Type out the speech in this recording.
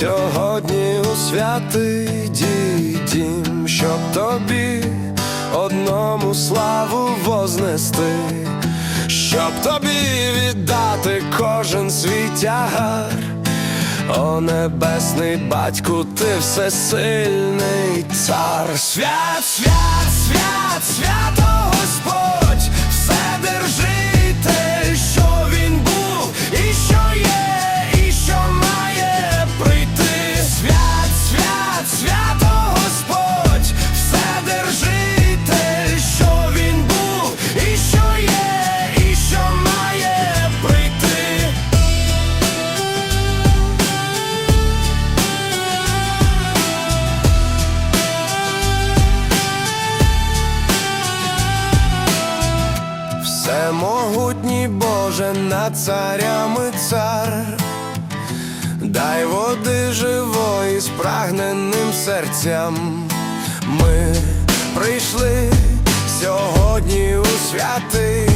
Сьогодні у святий дім, щоб тобі одному славу вознести, щоб тобі віддати кожен свій тягар. О небесний батьку, ти всесильний цар, свят, свят, свят, свято Всемогутній Боже над царями цар, дай води живої спрагненим серцям. Ми прийшли сьогодні у святий